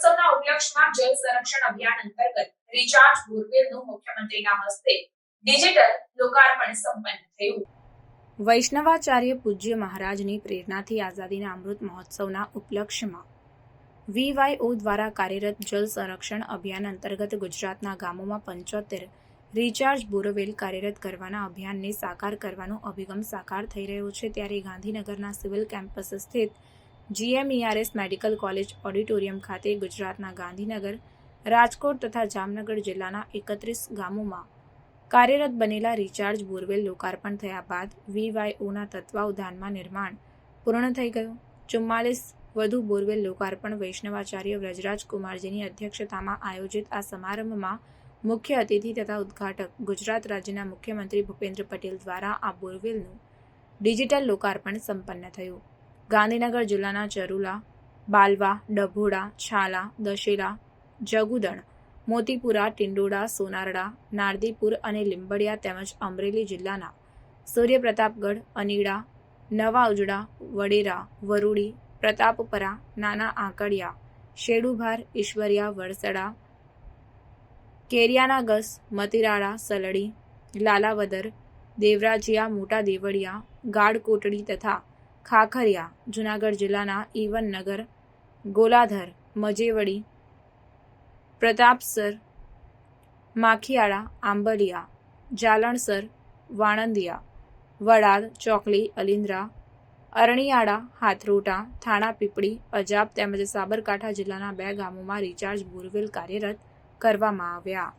સંરક્ષણ અભિયાન અંતર્ગત રિચાર્જ બોરવેલનું મુખ્યમંત્રીના હસ્તે ડિજિટલ લોકાર્પણ સંપન્ન થયું. વૈષ્ણવાચાર્ય પૂજ્ય મહારાજની પ્રેરણાથી આઝાદીના અમૃત મહોત્સવના ઉપલક્ષ્યમાં વીવાયઓ દ્વારા કાર્યરત જલ સંરક્ષણ અભિયાન અંતર્ગત ગુજરાતના ગામોમાં પંચોતેર રિચાર્જ બોરવેલ કાર્યરત કરવાના અભિયાનને સાકાર કરવાનો અભિગમ સાકાર થઈ રહ્યો છે. ત્યારે ગાંધીનગરના સિવિલ કેમ્પસ સ્થિત જીએમઈઆરએસ મેડિકલ કોલેજ ઓડિટોરિયમ ખાતે ગુજરાતના ગાંધીનગર, રાજકોટ તથા જામનગર જિલ્લાના એકત્રીસ ગામોમાં કાર્યરત બનેલા રિચાર્જ બોરવેલ લોકાર્પણ થયા બાદ વીવાયઓના તત્વાવધાનમાં નિર્માણ પૂર્ણ થઈ ગયું. ચુમ્માલીસ વધુ બોરવેલ લોકાર્પણ વૈષ્ણવાચાર્ય વ્રજરાજ કુમારજીની અધ્યક્ષતામાં આયોજિત આ સમારંભમાં મુખ્ય અતિથિ તથા ઉદ્ઘાટક ગુજરાત રાજ્યના મુખ્યમંત્રી ભૂપેન્દ્ર પટેલ દ્વારા આ બોરવેલનું ડિજિટલ લોકાર્પણ સંપન્ન થયું. ગાંધીનગર જિલ્લાના ચરુલા, બાલવા, ડભોડા, છાલા દશેલા જગુદણ, મોતીપુરા ટિંડોડા સોનારડા, નારદીપુર અને લીંબડિયા તેમજ અમરેલી જિલ્લાના સૂર્યપ્રતાપગઢ, અનીડા, નવા ઉજડા, વડેરા, વરુડી, પ્રતાપપરા, નાના આંકડિયા, શેડુભાર, ઈશ્વરિયા વરસડા કેરિયાના ગસ, મતિરાળા, સલડી, લાલાવદર, દેવરાજિયા, મોટા દેવળિયા ગાઢકોટડી તથા ખાખરિયા, જૂનાગઢ જિલ્લાના ઈવનનગર ગોલાધર, મજેવડી, પ્રતાપસર, માખીયાળા, આંબલિયા, જાલણસર, વાણંદિયા, વડાદ, ચોકલી અલિન્દ્રા અરણિયાળા, હાથરોટા થાણા પીપળી અજાબ તેમજ સાબરકાંઠા જિલ્લાના બે ગામોમાં રિચાર્જ બોરવેલ કાર્યરત કરવામાં આવ્યા.